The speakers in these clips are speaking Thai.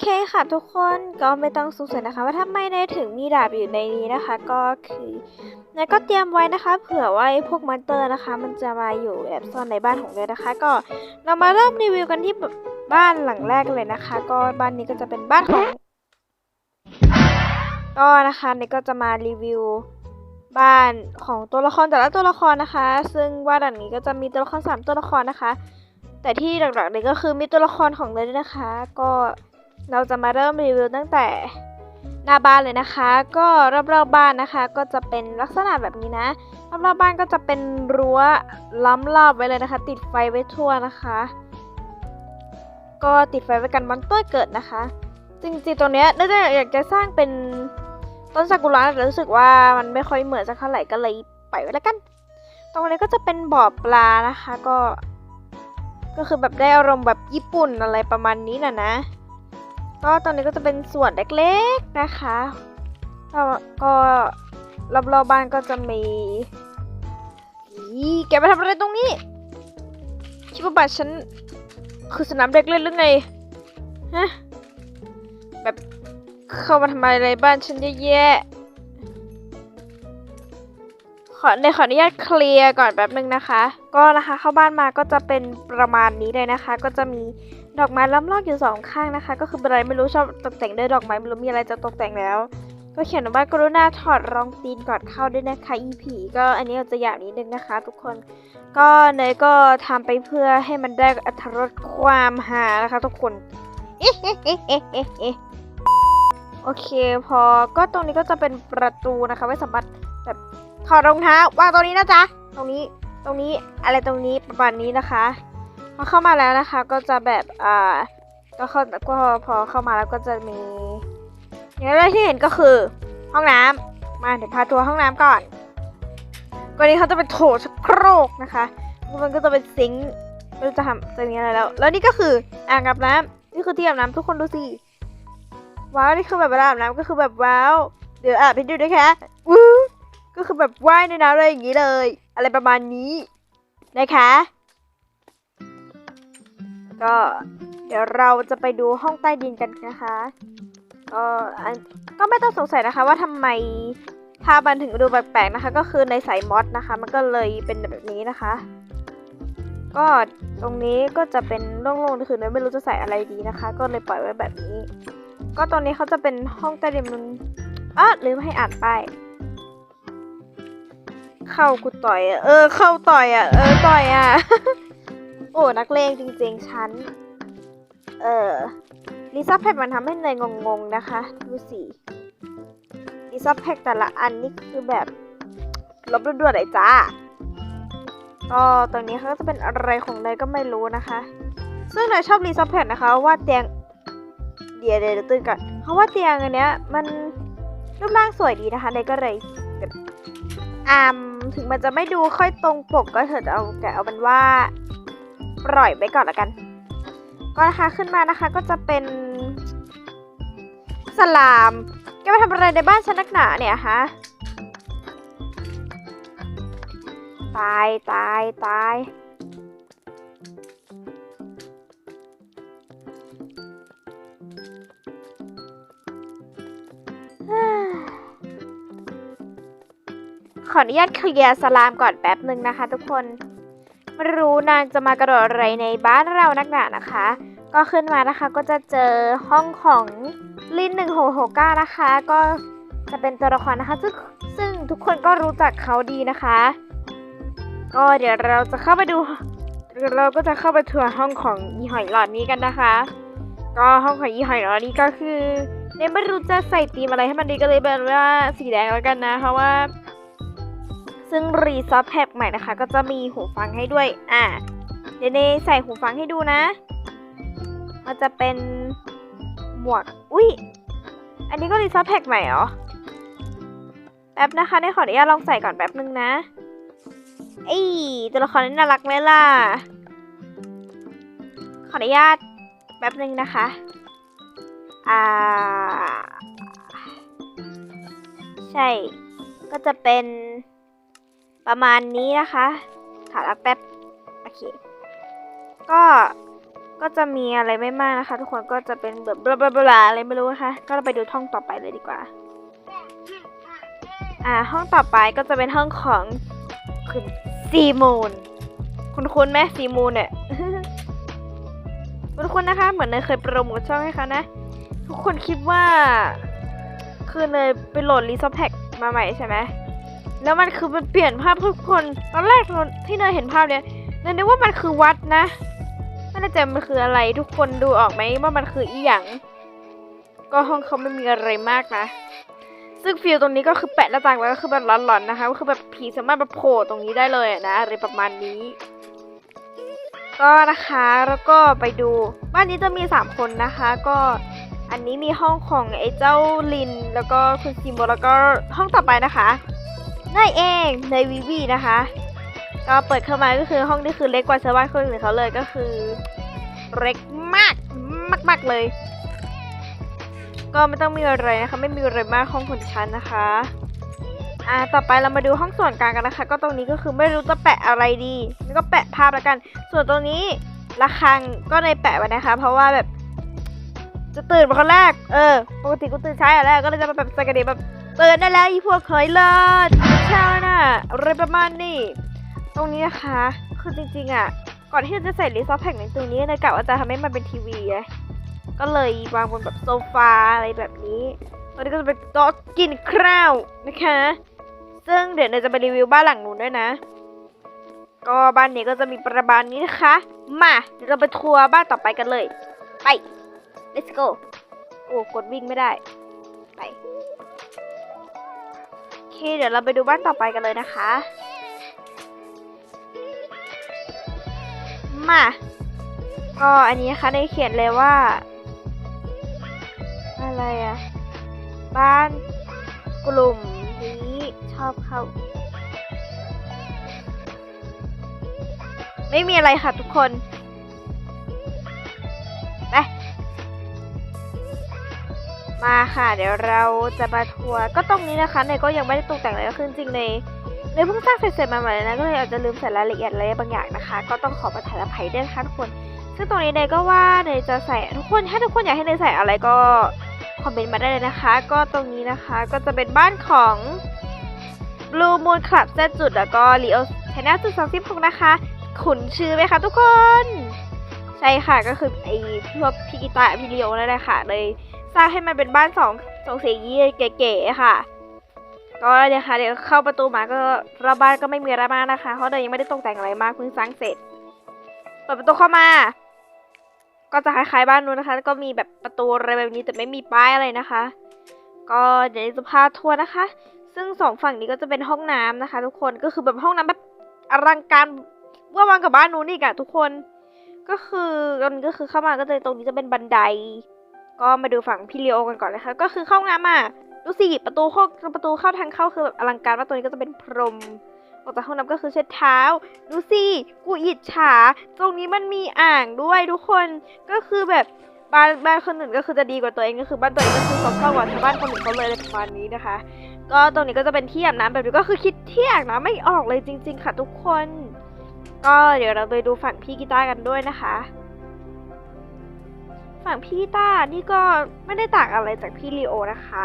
เคค่ะทุกคนก็ไม่ต้องสงสัยนะคะ ว่าทำไมนายถึงมีดาบอยู่ในนี้นะคะ ก็คือนายก็เตรียมไว้นะคะ เผื่อว่าไอ้พวกมอนเตอร์นะคะ มันจะมาอยู่แอบซ่อนในบ้านของนายนะคะ ก็เรามาเริ่มรีวิวกันที่บ้านหลังแรกเลยนะคะ ก็บ้านนี้ก็จะเป็นบ้านของก็นะคะนายก็จะมารีวิวบ้านของตัวละครแต่ละตัวละครนะคะ ซึ่งบ้านหลังนี้ก็จะมีตัวละครสามตัวละครนะคะ แต่ที่หลักๆเลยก็คือมีตัวละครของเลยนะคะ ก็ เราจะมาเริ่มรีวิวตั้งแต่หน้าบ้านเลยนะคะ ก็รอบๆบ้านนะคะ ก็จะเป็นลักษณะแบบนี้นะรอบๆบ้านก็จะเป็นรั้วล้อมรอบไว้เลยนะคะ ติดไฟไว้ทั่วนะคะ ก็ติดไฟไว้กันมอนเตอเกิดนะคะ จริงๆตัวเนี้ยน่าจะอยากจะสร้างเป็นต้นซากุระแต่รู้สึกว่ามันไม่ค่อยเหมือนสักเท่าไหร่ก็เลยปล่อยไว้แล้วกัน ตรงนี้ก็จะเป็นบ่อปลานะคะก็ ก็คือแบบได้อารมณ์แบบญี่ปุ่นอะไรประมาณนี้น่ะนะ ก็ตรงนี้ก็จะเป็นส่วนเล็กๆนะคะก็ก็รอบๆบ้านก็จะมีอีแกมาทำอะไรตรงนี้คิดว่าบ้านฉันคือสนามเด็กเล่นหรือไงฮะแบบเข้ามาทำอะไรบ้านฉันเยอะแยะขอในขออนุญาตเคลียร์ก่อนแป๊บนึงนะคะ ก็นะคะเข้าบ้านมาก็จะเป็นประมาณนี้เลยนะคะ ก็จะมี ดอกไม้ล้อมรอบอยู่สองข้างนะคะ ก็คืออะไรไม่รู้ชอบตกแต่งด้วยดอกไม้ไม่รู้มีอะไรจะตกแต่งแล้ว ก็เขียนว่ากรุณาถอดรองตีนก่อนเข้าด้วยนะคะอีผีก็อันนี้เราจะอย่างนี้นึงนะคะ ทุกคน ก็เนยก็ทำไปเพื่อให้มันได้อรรถรสความหานะคะ ทุกคนโอเคพอก็ตรงนี้ก็จะเป็นประตูนะคะ ไว้สามารถแบบถอดรองเท้าวางตรงนี้นะจ๊ะตรงนี้ตรงนี้อะไรตรงนี้ประมาณนี้นะคะ อเข้ามาแล้วนะคะก็จะแบบอ่าก็เข้าก็พอเข้ามาแล้วก็จะมีอย่างแรกที่เห็นก็คือ ห้องน้ำมาเดี๋ยวพาทัวร์ห้องน้ำก่อนก่อนนี้เขาจะเป็นโถชักโครกนะคะมันก็จะเป็นซิงค์ไม่รู้จะทำจะมีอะไรแล้ว แล้วนี่ก็คืออ่างอาบน้ำนี่คือที่อาบน้ำทุกคนดูสิว้าวนี่คือแบบเวลาอาบน้ำก็คือแบบว้าวเดี๋ยวอาบให้ดูนะคะวู้ก็คือแบบว่ายในน้ำอะไรอย่างนี้เลย อะไรประมาณนี้นะคะ ก็เดี๋ยวเราจะไปดูห้องใต้ดินกันนะคะก็ก็ไม่ต้องสงสัยนะคะว่าทำไมภาพมันถึงดูแปลกๆนะคะ ก็คือในสายมอสนะคะ มันก็เลยเป็นแบบนี้นะคะ ก็ตรงนี้ก็จะเป็นโล่งๆคือเนยไม่รู้จะใส่อะไรดีนะคะ ก็เลยปล่อยไว้แบบนี้ ก็ตรงนี้เขาจะเป็นห้องใต้ดินมันอะลืมให้อ่านป้ายเข้ากูต่อยอะเออ เข้าต่อยอะ เออต่อยอะ โอ้นักเลงจริงๆ ฉัน เออลิซ่าแพ็กมันทำให้เนยงงๆนะคะ ดูสิลิซ่าแพ็กแต่ละอันนี่คือแบบ ลบด่วนๆเลยจ้าก็ตรงนี้เขาจะเป็นอะไรของเนยก็ไม่รู้นะคะ ซึ่งเนยชอบลิซ่าแพ็กนะคะว่าเตียงเดี๋ยวเดี๋ยวตื่นก่อนเพราะว่าเตียงอันเนี้ย มันรูปร่างสวยดีนะคะเนยก็เลยอามถึงมันจะไม่ดูค่อยตรงปกก็เถอะเอาแต่เอาเป็นว่า ปล่อยไว้ก่อนละกัน ก็นะคะขึ้นมานะคะก็จะเป็นสลามแกมาทำอะไรในบ้านฉันนักหนาเนี่ยฮะตายตายตายขออนุญาตเคลียร์สลามก่อนแป๊บหนึ่งนะคะทุกคน ไม่รู้นางจะมากระโดดอะไรในบ้านเรานักหนานะคะ ก็ขึ้นมานะคะก็จะเจอห้องของลินหนึ่งหกหกเก้านะคะ ก็จะเป็นตัวละครนะคะ ซึ่งซึ่งทุกคนก็รู้จักเขาดีนะคะ ก็เดี๋ยวเราจะเข้าไปดู เราก็จะเข้าไปทัวร์ห้องของอีหอยหลอดนี้กันนะคะ ก็ห้องของอีหอยหลอดนี้ก็คือเนี่ยไม่รู้จะใส่ธีมอะไรให้มันดีก็เลยเป็นว่าสีแดงแล้วกันนะ เพราะว่า ซึ่งรีซอฟแพ็กใหม่นะคะ ก็จะมีหูฟังให้ด้วย อะเดี๋ยวเนใส่หูฟังให้ดูนะ มันจะเป็นหมวก อุ้ย อันนี้ก็รีซอฟแพ็กใหม่เหรอ แป๊บนะคะเนขออนุญาตลองใส่ก่อนแป๊บนึงนะไอ้ยตัวละครนี้น่ารักไหมล่ะ ขออนุญาตแป๊บนึงนะคะ อ่า ใช่ ก็จะเป็น ประมาณนี้นะคะขาลักแป๊บโอเคก็ก็จะมีอะไรไม่มากนะคะ ทุกคนก็จะเป็นแบบบลาบลาอะไรไม่รู้นะคะ ก็เราไปดูห้องต่อไปเลยดีกว่า อ่า ห้องต่อไปก็จะเป็นห้องของคุณซีมูนคุณคุ้นไหมซีมูนเนี่ยคุณคุ้นนะคะ เหมือนเนยเคยโปรโมทช่องให้เขานะ ทุกคนคิดว่า คือเนยไปโหลดรีซอฟแพ็กมาใหม่ใช่ไหม แล้วมันคือมันเปลี่ยนภาพทุกคนตอนแรกที่เนยเห็นภาพเนี้ยเนยนึกว่ามันคือวัดนะไม่แน่ใจมันคืออะไรทุกคนดูออกไหมว่ามันคืออีหยังก็ห้องเขาไม่มีอะไรมากนะซึ่งฟิลตรงนี้ก็คือแปะหน้าต่างไว้ก็คือแบบหลอนๆนะคะก็คือแบบผีสามารถมาโผล่ตรงนี้ได้เลยนะอะไรประมาณนี้ ก็นะคะแล้วก็ไปดูบ้านนี้จะมีสามคนนะคะ ก็อันนี้มีห้องของไอ้เจ้าลิน แล้วก็คุณซิมโบแล้วก็ห้องต่อไปนะคะ นายเองในวิวีนะคะ ก็เปิดเข้ามาก็คือห้องนี้คือเล็กกว่าชาวบ้านคนอื่นเขาเลยก็คือ เล็กมากมากมากเลย ก็ไม่ต้องมีอะไรนะคะ ไม่มีอะไรมากห้องของฉันนะคะอ่าต่อไปเรามาดูห้องส่วนกลางกันนะคะ ก็ตรงนี้ก็คือไม่รู้จะแปะอะไรดีก็แปะภาพแล้วกัน ส่วนตรงนี้ระฆังก็ในแปะไว้นะคะ เพราะว่าแบบ จะตื่นมาคนแรก เออ ปกติกูตื่นเช้าอยู่แล้ว ก็เลยจะมาแบบสกเดแบบตื่นได้แล้วอีพวกเคยเลิศเช้าน่ะอะไรประมาณนี้ ตรงนี้นะคะ คือจริงๆอะ ก่อนที่จะใส่รีซอสแพ็กในตรงนี้เนยกะว่าจะทำให้มันเป็นทีวีไงก็เลยวางบนแบบโซฟาอะไรแบบนี้ตอนนี้ก็จะเป็นโต๊ะกินข้าวนะคะ ซึ่งเดี๋ยวเนยจะไปรีวิวบ้านหลังนู้นด้วยนะ ก็บ้านนี้ก็จะมีประมาณนี้นะคะ มาเดี๋ยวเราไปทัวร์บ้านต่อไปกันเลย ไป let's go โอ้กดวิ่งไม่ได้ ไปโอเคเดี๋ยวเราไปดูบ้านต่อไปกันเลยนะคะ มา ก็อันนี้นะคะได้เขียนเลยว่า อะไรอะบ้านกลุ่มนี้ชอบเข้า ไม่มีอะไรค่ะทุกคน มาค่ะ เดี๋ยวเราจะมาทัวร์ก็ตรงนี้นะคะเนยก็ยังไม่ได้ตกแต่งอะไรก็คือจริงเลยเนยเพิ่งสร้างเสร็จๆมาใหม่เลยนะก็เลยอาจจะลืมใส่รายละเอียดอะไรบางอย่างนะคะ ก็ต้องขอประทานอภัยด้วยนะคะทุกคน ซึ่งตรงนี้เนยก็ว่าเนยจะใส่ทุกคนถ้าทุกคนอยากให้เนยใส่อะไรก็คอมเมนต์มาได้เลยนะคะ ก็ตรงนี้นะคะก็จะเป็นบ้านของ Blue Moon Club เซจุดแล้วก็ Leo Channel จุดสองสิบหกนะคะขุนชื่อไหมคะทุกคน ใช่ค่ะก็คือไอพี่พวกพี่กีตาร์พี่เลียวนั่นแหละค่ะเลย สร้างให้มันเป็นบ้านสองสองสียงยี่เก๋ๆค่ะก็เนี่ยค่ะเดี๋ยวเข้าประตูมาก็รอบบ้านก็ไม่มีอะไรมากนะคะเพราะเดี๋ยวยังไม่ได้ตกแต่งอะไรมากเพิ่งสร้างเสร็จเปิดประตูเข้ามา ก็จะคล้ายๆบ้านนู้นนะคะ ก็มีแบบประตูอะไรแบบนี้แต่ไม่มีป้ายอะไรนะคะ ก็เดี๋ยวจะพาทัวร์นะคะ ซึ่งสองฝั่งนี้ก็จะเป็นห้องน้ำนะคะ ทุกคนก็คือแบบห้องน้ำแบบอลังการเมื่อวานกับบ้านนู้นอีกอะทุกคน ก็คือตอนก็คือเข้ามาก็จะตรงนี้จะเป็นบันได ก็มาดูฝั่งพี่เลียวกันก่อนนะคะก็คือเข้าห้องน้ำอะดูสิประตูเข้าประตูเข้าทางเข้าคือแบบอลังการมาตัวนี้ก็จะเป็นพรมออกจากห้องน้ำก็คือเช็ดเท้า ดูสิกูอิจฉา ตรงนี้มันมีอ่างด้วยทุกคนก็คือแบบบ้านบ้านคนอื่นก็คือจะดีกว่าตัวเองก็คือบ้านตัวเองก็คือสมเข้ากว่าชาวบ้านคนอื่นเขาเลยอะไรประมาณนี้นะคะ ก็ตรงนี้ก็จะเป็นที่อาบน้ำแบบนี้ก็คือคิดเที่อาบน้ำไม่ออกเลยจริง ๆ ค่ะทุกคน ก็เดี๋ยวเราไปดูฝั่งพี่กีตาร์กันด้วยนะคะ ฝั่งพี่กีตานี่ก็ไม่ได้ต่างอะไรจากพี่ลีโอนะคะ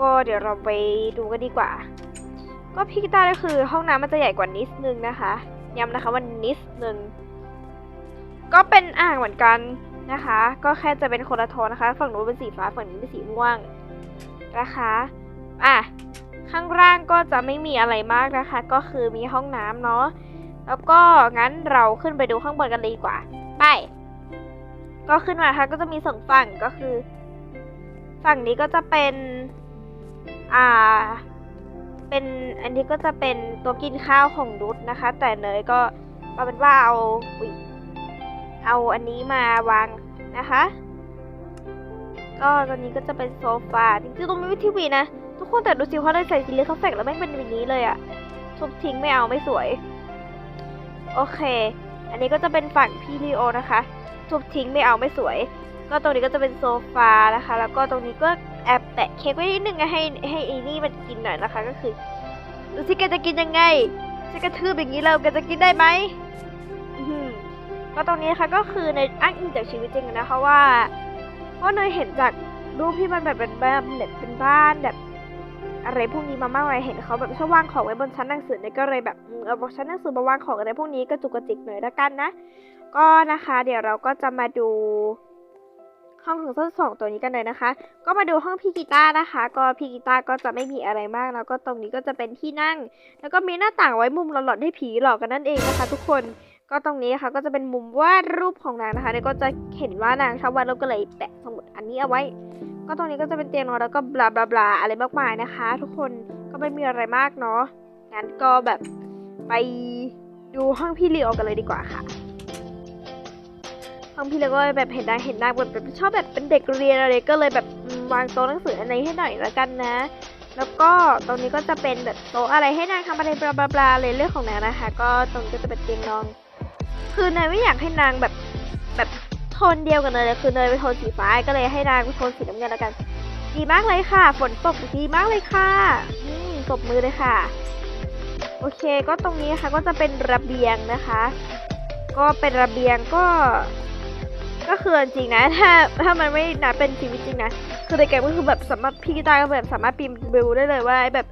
ก็เดี๋ยวเราไปดูกันดีกว่า ก็พี่กีตาก็คือห้องน้ำมันจะใหญ่กว่านิดนึงนะคะย้ำนะคะว่านิดนึงก็เป็นอ่างเหมือนกันนะคะ ก็แค่จะเป็นคนละโทนนะคะ ฝั่งนู้นเป็นสีฟ้าฝั่งนี้เป็นสีม่วงนะคะอะข้างล่างก็จะไม่มีอะไรมากนะคะ ก็คือมีห้องน้ำเนาะแล้วก็งั้นเราขึ้นไปดูข้างบนกันเลยดีกว่า ไป ก็ขึ้นมาค่ะก็จะมีสองฝั่งก็คือ ฝั่งนี้ก็จะเป็น อ่า เป็นอันนี้ก็จะเป็นตัวกินข้าวของนุชนะคะ แต่เนยก็เอาเป็นว่าเอาอุ๊ยเอาอันนี้มาวางนะคะ ก็ตอนนี้ก็จะเป็นโซฟาจริงๆตรงนี้มีทีวีนะ ทุกคนแต่ดูสิเขาได้ใส่ซีรีส์เขาแฟกแล้วแม่งเป็นแบบนี้เลยอะทุบทิ้งไม่เอาไม่สวย โอเค อันนี้ก็จะเป็นฝั่งพี่ลีโอนะคะ ทุบทิ้งไม่เอาไม่สวย ก็ตรงนี้ก็จะเป็นโซฟานะคะ แล้วก็ตรงนี้ก็แอบแปะเค้กไว้นิดนึงให้ให้ไอ้นี่มันกินหน่อยนะคะ ก็คือดูสิแกจะกินยังไงจะกระทืบอย่างนี้เราแกจะกินได้ไหมก็ตรงนี้นะคะก็คือในอ้างอิงจากชีวิตจริงอะนะคะว่าเพราะเนยเห็นจากรูปที่มันแบบเป็นแบบเป็นบ้านแบบอะไรพวกนี้มามากเลยเห็นเขาแบบชอบวางของไว้บนชั้นหนังสือเนี่ยก็เลยแบบเอาบนชั้นหนังสือมาวางของอะไรพวกนี้กระจุกกระจิกหน่อยละกันนะ ก็นะคะ เดี๋ยวเราก็จะมาดูห้องของส้นสองตัวนี้กันเลยนะคะ ก็มาดูห้องพี่กีตาร์นะคะ ก็พี่กีตาร์ก็จะไม่มีอะไรมาก แล้วก็ตรงนี้ก็จะเป็นที่นั่ง แล้วก็มีหน้าต่างไว้มุมหลอนๆให้ผีหลอกกันนั่นเองนะคะ ทุกคน ก็ตรงนี้ค่ะก็จะเป็นมุมวาดรูปของนางนะคะเนี่ยก็จะเห็นว่านางชอบวาดรูปก็เลยแปะสมุดอันนี้เอาไว้ ก็ตรงนี้ก็จะเป็นเตียงนอนแล้วก็บลาบลาบลาอะไรมากมายนะคะ ทุกคนก็ไม่มีอะไรมากเนาะ งั้นก็แบบไปดูห้องพี่ลีโอกันเลยดีกว่าค่ะ ห้องพี่ลีโอก็แบบเห็นนางเห็นนางแบบชอบแบบเป็นเด็กเรียนอะไรก็เลยแบบวางโต๊ะหนังสืออะไรให้หน่อยละกันนะ แล้วก็ตรงนี้ก็จะเป็นแบบโต๊ะอะไรให้นางทำอะไรบลาบลาบลาเลยเรื่องของนางนะคะ ก็ตรงนี้ก็จะเป็นเตียงนอน คือนายไม่อยากให้นางแบบแบบโทนเดียวกันเลยคือเนยเป็นโทนสีฟ้าก็เลยให้นางเป็นโทนสีน้ำเงินแล้วกัน ดีมากเลยค่ะ ฝนตกดีมากเลยค่ะอืมตบมือเลยค่ะ โอเค ก็ตรงนี้นะคะก็จะเป็นระเบียงนะคะ ก็เป็นระเบียงก็ ก็คือจริงนะ ถ้าถ้ามันไม่นับเป็นชีวิตจริงนะ คือในเกมก็คือแบบสามารถพี่กีตาร์ก็แบบสามารถปีนบิวได้เลยว่าแบบ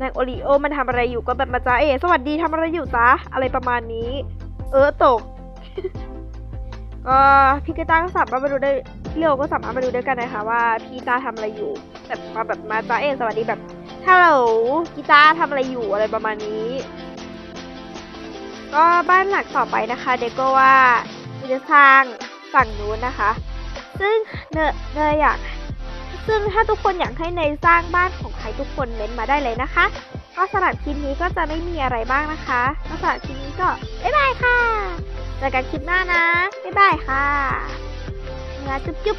นางโอริโอมันทำอะไรอยู่ก็แบบมาจ้าเอ๋สวัสดีทำอะไรอยู่จ๊ะอะไรประมาณนี้ เออตกก็พี่กีตาร์ก็สามารถมาดูได้พี่เลโอก็สามารถมาดูด้วยกันนะคะว่าพี่กีตาร์ทำอะไรอยู่ แบบมาแบบมาจ้าเอ๋สวัสดีแบบฮัลโหลกีตาร์ทำอะไรอยู่อะไรประมาณนี้ ก็บ้านหลักต่อไปนะคะ เดโก็ว่าจะสร้าง ฝั่งนู้นนะคะ ซึ่งเนยเนยอยากซึ่งถ้าทุกคนอยากให้เนยสร้างบ้านของใครทุกคนเม้นมาได้เลยนะคะ ก็สำหรับคลิปนี้ก็จะไม่มีอะไรบ้างนะคะก็สำหรับคลิปนี้ก็บ๊ายบายค่ะเจอกันคลิปหน้านะบ๊ายบายค่ะเนื้อจุ๊บจุ๊บ